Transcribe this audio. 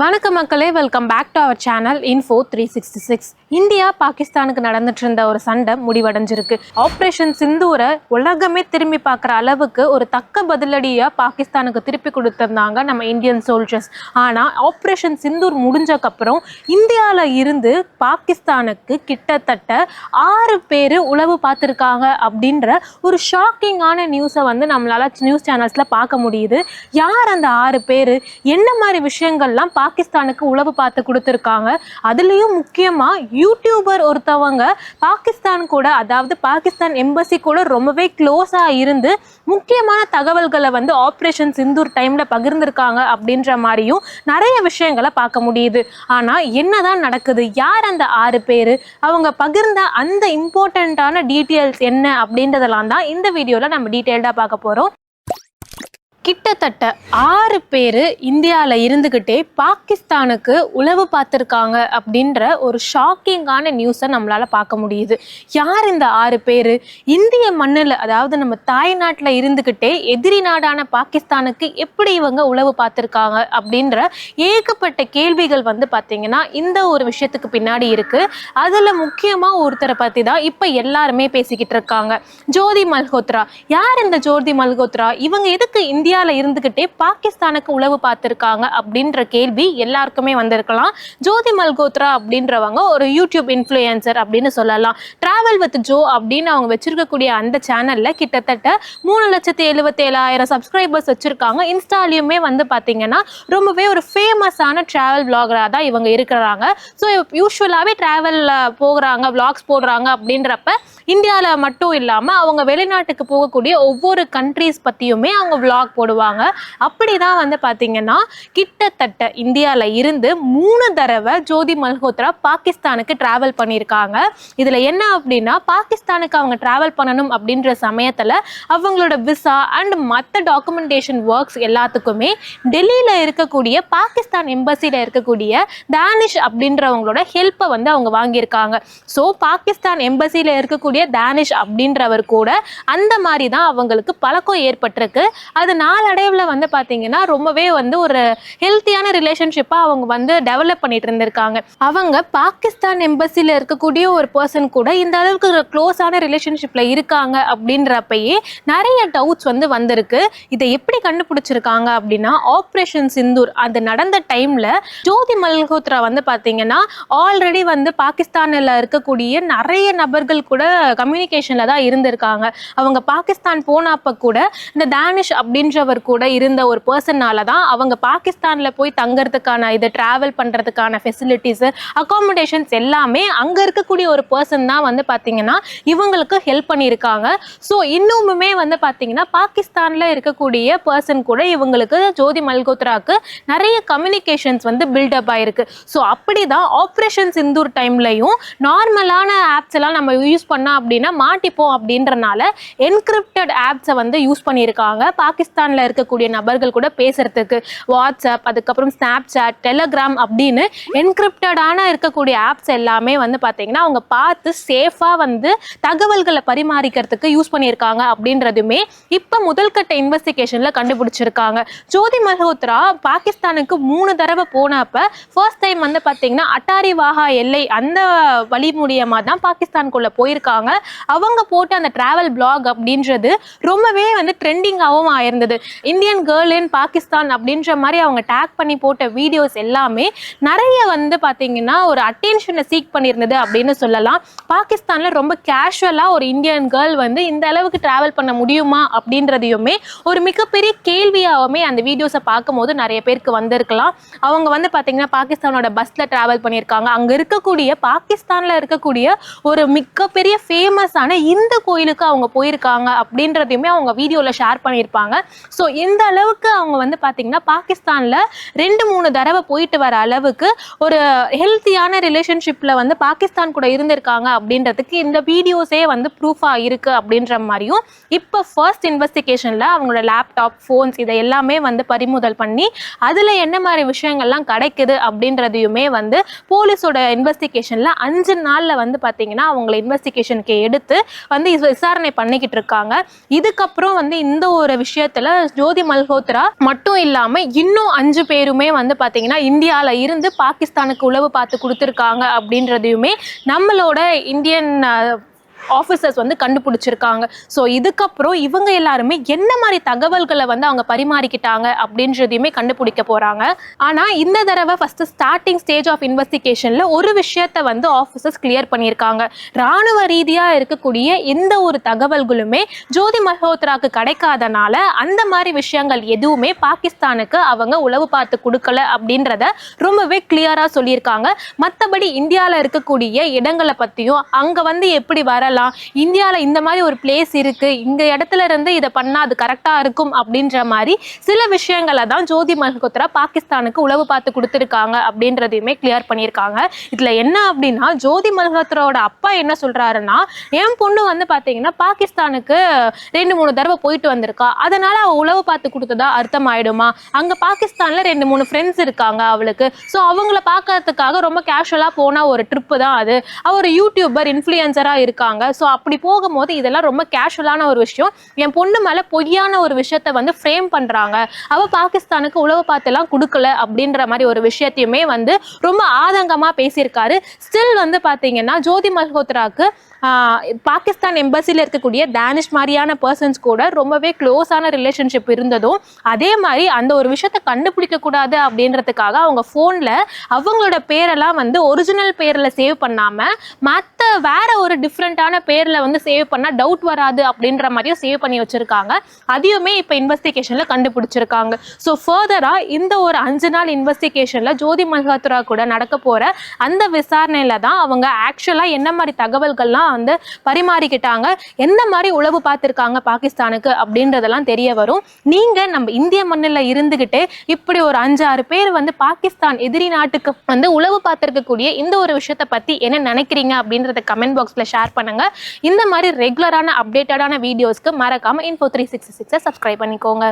வணக்கம் மக்களே welcome back to our channel info three sixty six India பாகிஸ்தானுக்கு நடந்துட்டு இருந்த ஒரு சண்டை முடிவடைஞ்சிருக்கு. ஆப்ரேஷன் சிந்தூரை உலகமே திரும்பி பார்க்குற அளவுக்கு ஒரு தக்க பதிலடியாக பாகிஸ்தானுக்கு திருப்பி கொடுத்துருந்தாங்க நம்ம இந்தியன் சோல்ஜர்ஸ் ஆனால் ஆப்ரேஷன் சிந்தூர் முடிஞ்சக்கப்புறம் இந்தியாவில் இருந்து பாகிஸ்தானுக்கு கிட்டத்தட்ட ஆறு பேர் உளவு பார்த்துருக்காங்க அப்படின்ற ஒரு ஷாக்கிங்கான நியூஸை வந்து நம்மளால் நியூஸ் சேனல்ஸில் பார்க்க முடியுது. யார் அந்த ஆறு பேர்? என்ன மாதிரி விஷயங்கள்லாம் பாகிஸ்தானுக்கு உளவு பார்த்து கொடுத்துருக்காங்க. அதுலேயும் முக்கியமாக யூடியூபர் ஒருத்தவங்க பாகிஸ்தான் கூட அதாவது பாகிஸ்தான் எம்பசி கூட ரொம்பவே க்ளோஸாக இருந்து முக்கியமான தகவல்களை வந்து ஆப்ரேஷன் சிந்தூர் டைமில் பகிர்ந்திருக்காங்க அப்படின்ற மாதிரியும் நிறைய விஷயங்களை பார்க்க முடியுது. ஆனால் என்னதான் நடக்குது? யார் அந்த ஆறு பேர்? அவங்க பகிர்ந்த அந்த இம்பார்ட்டண்ட்டான டீட்டெயில்ஸ் என்ன அப்படின்றதெல்லாம் தான் இந்த வீடியோவில் நம்ம டீட்டெயில்டாக பார்க்க போகிறோம் கிட்டத்தட்ட ஆறு பேர் இந்தியாவில் இருந்துக்கிட்டே பாகிஸ்தானுக்கு உளவு பார்த்துருக்காங்க அப்படின்ற ஒரு ஷாக்கிங்கான நியூஸை நம்மளால் பார்க்க முடியுது. யார் இந்த ஆறு பேர்? இந்திய மண்ணில் அதாவது நம்ம தாய்நாட்டில் இருந்துக்கிட்டே எதிரி நாடான பாகிஸ்தானுக்கு எப்படி இவங்க உளவு பார்த்துருக்காங்க அப்படின்ற ஏகப்பட்ட கேள்விகள் வந்து பார்த்திங்கன்னா இந்த ஒரு விஷயத்துக்கு பின்னாடி இருக்குது அதில் முக்கியமாக ஒருத்தரை பற்றி தான் இப்போ எல்லாருமே பேசிக்கிட்டு இருக்காங்க. ஜோதி மல்ஹோத்ரா. யார் இந்த ஜோதி மல்ஹோத்ரா? இவங்க எதுக்கு இந்தியா இந்தியாவில் இருந்துக்கிட்டே பாகிஸ்தானுக்கு உளவு பார்த்துருக்காங்க அப்படின்ற கேள்வி எல்லாருக்குமே வந்திருக்கலாம். ஜோதி மல்கோத்ரா அப்படின்றவங்க ஒரு யூடியூப் இன்ஃப்ளூயன்சர் அப்படின்னு சொல்லலாம். ட்ராவல் வித் ஜோ அப்படின்னு அவங்க வச்சிருக்கக்கூடிய அந்த சேனலில் கிட்டத்தட்ட மூணு லட்சத்தி எழுபத்தேழாயிரம் சப்ஸ்கிரைபர்ஸ் வச்சுருக்காங்க. இன்ஸ்டாலையுமே வந்து பார்த்தீங்கன்னா ரொம்பவே ஒரு ஃபேமஸான ட்ராவல் vlogger-ஆ தான் இவங்க இருக்கிறாங்க. ஸோ யூஸ்வலாகவே ட்ராவலில் போகிறாங்க வ்ளாக்ஸ் போடுறாங்க அப்படின்றப்ப இந்தியாவில் மட்டும் இல்லாமல் அவங்க வெளிநாட்டுக்கு போகக்கூடிய ஒவ்வொரு கண்ட்ரீஸ் பற்றியுமே அவங்க விளாக் போடுவாங்க. அப்படி தான் வந்து பார்த்தீங்கன்னா கிட்டத்தட்ட இந்தியாவில் இருந்து மூணு தடவை ஜோதி மல்ஹோத்ரா பாகிஸ்தானுக்கு ட்ராவல் பண்ணியிருக்காங்க. இதில் என்ன அப்படின்னா பாகிஸ்தானுக்கு அவங்க ட்ராவல் பண்ணணும் அப்படின்ற சமயத்தில் அவங்களோட விசா அண்ட் மற்ற டாக்குமெண்டேஷன் ஒர்க்ஸ் எல்லாத்துக்குமே டெல்லியில் இருக்கக்கூடிய பாகிஸ்தான் எம்பசியில் இருக்கக்கூடிய தானிஷ் அப்படின்றவங்களோட ஹெல்ப்பை வந்து அவங்க வாங்கியிருக்காங்க. ஸோ பாகிஸ்தான் எம்பசியில் இருக்கக்கூடிய தானிஷ் அப்படின்றவர் கூட அந்த மாதிரி தான் அவங்களுக்கு பழக்கம் ஏற்பட்டிருக்கு. அது நாளடைவில் வந்து பார்த்தீங்கன்னா ரொம்பவே வந்து ஒரு ஹெல்த்தியான ரிலேஷன்ஷிப்பாக அவங்க வந்து டெவலப் பண்ணிட்டு இருந்திருக்காங்க. அவங்க பாகிஸ்தான் எம்பசியில் இருக்கக்கூடிய ஒரு பர்சன் கூட இந்த அளவுக்கு ஒரு க்ளோஸான ரிலேஷன்ஷிப்பில் இருக்காங்க அப்படின்றப்பயே நிறைய டவுட்ஸ் வந்து வந்திருக்கு. இதை எப்படி கண்டுபிடிச்சிருக்காங்க அப்படின்னா ஆப்ரேஷன் சிந்தூர் அது நடந்த டைமில் ஜோதி மல்ஹோத்ரா வந்து பார்த்தீங்கன்னா ஆல்ரெடி வந்து பாகிஸ்தானில் இருக்கக்கூடிய நிறைய நபர்கள் கூட கம்யூனிகேஷனில் தான் இருந்திருக்காங்க. அவங்க பாகிஸ்தான் போனப்ப கூட இந்த தானிஷ் அப்படின்றவர் கூட இருந்த ஒரு பர்சனால தான் அவங்க பாகிஸ்தானில் போய் தங்கறதுக்கான இது ட்ராவல் பண்ணுறதுக்கான ஃபெசிலிட்டிஸு அகாமடேஷன்ஸ் எல்லாமே அங்கே இருக்கக்கூடிய ஒரு பர்சன் தான் வந்து பார்த்தீங்கன்னா இவங்களுக்கு ஹெல்ப் பண்ணியிருக்காங்க. ஸோ இன்னுமுமே வந்து பார்த்தீங்கன்னா பாகிஸ்தானில் இருக்கக்கூடிய பர்சன் கூட இவங்களுக்கு ஜோதி மல்கோத்ராக்கு நிறைய கம்யூனிகேஷன்ஸ் வந்து பில்டப் ஆயிருக்கு. ஸோ அப்படி தான் ஆப்ரேஷன் சிந்தூர் டைம்லையும் நார்மலான ஆப்ஸ் எல்லாம் நம்ம யூஸ் பண்ண பண்ணோம் அப்படின்னா மாட்டிப்போம் அப்படின்றனால என்கிரிப்டட் ஆப்ஸை வந்து யூஸ் பண்ணியிருக்காங்க. பாகிஸ்தானில் இருக்கக்கூடிய நபர்கள் கூட பேசுறதுக்கு வாட்ஸ்அப் அதுக்கப்புறம் ஸ்னாப் சாட் டெலகிராம் அப்படின்னு என்கிரிப்டடான இருக்கக்கூடிய ஆப்ஸ் எல்லாமே வந்து பார்த்தீங்கன்னா அவங்க பார்த்து சேஃபாக வந்து தகவல்களை பரிமாறிக்கிறதுக்கு யூஸ் பண்ணியிருக்காங்க அப்படின்றதுமே இப்போ முதல்கட்ட இன்வெஸ்டிகேஷனில் கண்டுபிடிச்சிருக்காங்க. ஜோதி மல்ஹோத்ரா பாகிஸ்தானுக்கு மூணு தடவை போனப்ப ஃபர்ஸ்ட் டைம் வந்து பார்த்தீங்கன்னா அட்டாரி வாகா எல்லை அந்த வழி மூலியமாக தான் பாகிஸ்தானுக்குள்ளே போயிருக்காங்க. அவங்க போட்ட அந்த டிராவல் பிளாக் அப்படின்றது ரொம்பவே வந்து ட்ரெண்டிங்காகவும் ஆயிருந்தது. இந்தியன் கேர்ள் இன் பாகிஸ்தான் அப்படின்ற மாதிரி அவங்க டேக் பண்ணி போட்ட வீடியோஸ் எல்லாமே நிறைய வந்து பார்த்தீங்கன்னா ஒரு அட்டென்ஷனை சீக் பண்ணியிருந்தது அப்படின்னு சொல்லலாம். பாகிஸ்தானில் ரொம்ப கேஷுவலாக ஒரு இந்தியன் கேர்ள் வந்து இந்த அளவுக்கு ட்ராவல் பண்ண முடியுமா அப்படின்றதையுமே ஒரு மிகப்பெரிய கேள்வியாகவுமே அந்த வீடியோஸை பார்க்கும்போது நிறைய பேருக்கு வந்திருக்கலாம். அவங்க வந்து பார்த்தீங்கன்னா பாகிஸ்தானோட பஸ்ஸில் ட்ராவல் பண்ணியிருக்காங்க. அங்கே இருக்கக்கூடிய பாகிஸ்தானில் இருக்கக்கூடிய ஒரு மிகப்பெரிய ஃபேமஸான இந்த கோயிலுக்கு அவங்க போயிருக்காங்க அப்படின்றதையுமே அவங்க வீடியோவில் ஷேர் பண்ணியிருப்பாங்க. ஸோ இந்த அளவுக்கு அவங்க வந்து பார்த்தீங்கன்னா பாகிஸ்தானில் ரெண்டு மூணு தடவை போயிட்டு வர அளவுக்கு ஒரு ஹெல்த்தியான ரிலேஷன்ஷிப்பில் வந்து பாகிஸ்தான் கூட இருந்திருக்காங்க அப்படின்றதுக்கு இந்த வீடியோஸே வந்து ப்ரூஃபாக இருக்குது அப்படின்ற மாதிரியும் இப்போ ஃபர்ஸ்ட் இன்வெஸ்டிகேஷனில் அவங்களோட லேப்டாப் ஃபோன்ஸ் இதை எல்லாமே வந்து பறிமுதல் பண்ணி அதில் என்ன மாதிரி விஷயங்கள்லாம் கிடைக்குது அப்படின்றதையுமே வந்து போலீஸோட இன்வெஸ்டிகேஷனில் அஞ்சு நாளில் வந்து பார்த்தீங்கன்னா அவங்கள இன்வெஸ்டிகேஷன் இன்வெஸ்டிகேஷனுக்கு எடுத்து வந்து விசாரணை பண்ணிக்கிட்டு இருக்காங்க. இதுக்கப்புறம் வந்து இந்த ஒரு விஷயத்துல ஜோதி மல்ஹோத்ரா மட்டும் இல்லாம இன்னும் அஞ்சு பேருமே வந்து பாத்தீங்கன்னா இந்தியால இருந்து பாகிஸ்தானுக்கு உளவு பார்த்து கொடுத்துருக்காங்க அப்படின்றதையுமே நம்மளோட இந்தியன் ஆஃபீஸர்ஸ் வந்து கண்டுபிடிச்சிருக்காங்க. ஸோ இதுக்கப்புறம் இவங்க எல்லாருமே என்ன மாதிரி தகவல்களை வந்து அவங்க பரிமாறிக்கிட்டாங்க அப்படின்றதையுமே கண்டுபிடிக்க போறாங்க. ஆனா இந்த தடவை ஃபஸ்ட்டு ஸ்டார்டிங் ஸ்டேஜ் ஆஃப் இன்வெஸ்டிகேஷன்ல ஒரு விஷயத்தை வந்து ஆஃபீஸர்ஸ் கிளியர் பண்ணியிருக்காங்க. ராணுவ ரீதியாக இருக்கக்கூடிய எந்த ஒரு தகவல்களுமே ஜோதி மல்ஹோத்ராக்கு கிடைக்காதனால அந்த மாதிரி விஷயங்கள் எதுவுமே பாகிஸ்தானுக்கு அவங்க உளவு பார்த்து கொடுக்கல அப்படின்றத ரொம்பவே கிளியராக சொல்லியிருக்காங்க. மற்றபடி இந்தியாவில் இருக்கக்கூடிய இடங்களை பற்றியும் அங்கே வந்து எப்படி வர வரலாம் இந்தியாவில் இந்த மாதிரி ஒரு பிளேஸ் இருக்குது இந்த இடத்துல இருந்து இதை பண்ணால் அது கரெக்டாக இருக்கும் அப்படின்ற மாதிரி சில விஷயங்களை தான் ஜோதி மல்கோத்ரா பாகிஸ்தானுக்கு உளவு பார்த்து கொடுத்துருக்காங்க அப்படின்றதையுமே கிளியர் பண்ணியிருக்காங்க. இதில் என்ன அப்படின்னா ஜோதி மல்ஹோத்ராவோட அப்பா என்ன சொல்கிறாருன்னா என் பொண்ணு வந்து பார்த்தீங்கன்னா பாகிஸ்தானுக்கு ரெண்டு மூணு தடவை போயிட்டு வந்திருக்கா. அதனால் அவள் உளவு பார்த்து கொடுத்ததா அர்த்தம் ஆயிடுமா அங்கே பாகிஸ்தானில் ரெண்டு மூணு ஃப்ரெண்ட்ஸ் இருக்காங்க அவளுக்கு. ஸோ அவங்கள பார்க்கறதுக்காக ரொம்ப கேஷுவலாக போன ஒரு ட்ரிப்பு தான் அது. அவர் யூடியூபர் இன்ஃப்ளூயன்சராக இருக்காங்க. ஸோ அப்படி போகும்போது இதெல்லாம் ரொம்ப கேஷுவலான ஒரு விஷயம். என் பொண்ணு மேலே பொய்யான ஒரு விஷயத்த வந்து ஃப்ரேம் பண்ணுறாங்க அவள் பாகிஸ்தானுக்கு உளவு பார்த்தெல்லாம் கொடுக்கல அப்படின்ற மாதிரி ஒரு விஷயத்தையுமே வந்து ரொம்ப ஆதங்கமாக பேசியிருக்காரு. ஸ்டில் வந்து பார்த்தீங்கன்னா ஜோதி மல்ஹோத்ராக்கு பாகிஸ்தான் எம்பசியில் இருக்கக்கூடிய டேனிஷ் மாதிரியான பர்சன்ஸ் கூட ரொம்பவே க்ளோஸான ரிலேஷன்ஷிப் இருந்ததும் அதே மாதிரி அந்த ஒரு விஷயத்தை கண்டுபிடிக்கக்கூடாது அப்படின்றதுக்காக அவங்க ஃபோனில் அவங்களோட பேரெல்லாம் வந்து ஒரிஜினல் பேரில் சேவ் பண்ணாமல் மற்ற வேற ஒரு டிஃப்ரெண்ட்டான பேரில் வந்து சேவ் பண்ணால் டவுட் வராது அப்படின்ற மாதிரியும் சேவ் பண்ணி வச்சுருக்காங்க. அதையுமே இப்போ இன்வெஸ்டிகேஷனில் கண்டுபிடிச்சிருக்காங்க. ஸோ ஃபர்தராக இந்த ஒரு அஞ்சு நாள் இன்வெஸ்டிகேஷனில் ஜோதி மல்ஹோத்ரா கூட நடக்க போகிற அந்த விசாரணையில் தான் அவங்க ஆக்சுவலாக என்ன மாதிரி தகவல்கள்லாம் வந்து பரிமாறிக்கிட்டாங்க. எந்த மாதிரி உளவு பார்த்துருக்காங்க பாகிஸ்தானுக்கு அப்படின்றதெல்லாம் தெரிய வரும். நீங்கள் நம்ம இந்திய மண்ணில் இருந்துக்கிட்டு இப்படி ஒரு அஞ்சாறு பேர் வந்து பாகிஸ்தான் எதிரி நாட்டுக்கு வந்து உளவு பார்த்துருக்கக்கூடிய இந்த ஒரு விஷயத்தை பற்றி என்ன நினைக்கிறீங்க அப்படின்றத கமெண்ட் பாக்ஸில் ஷேர் பண்ணுங்க. இந்த மாதிரி ரெகுலரான அப்டேட்டடான வீடியோஸ்க்கு மறக்காம இன்ஃபோ த்ரீ சிக்ஸ் சிக்ஸை சப்ஸ்கிரைப் பண்ணிக்கோங்க.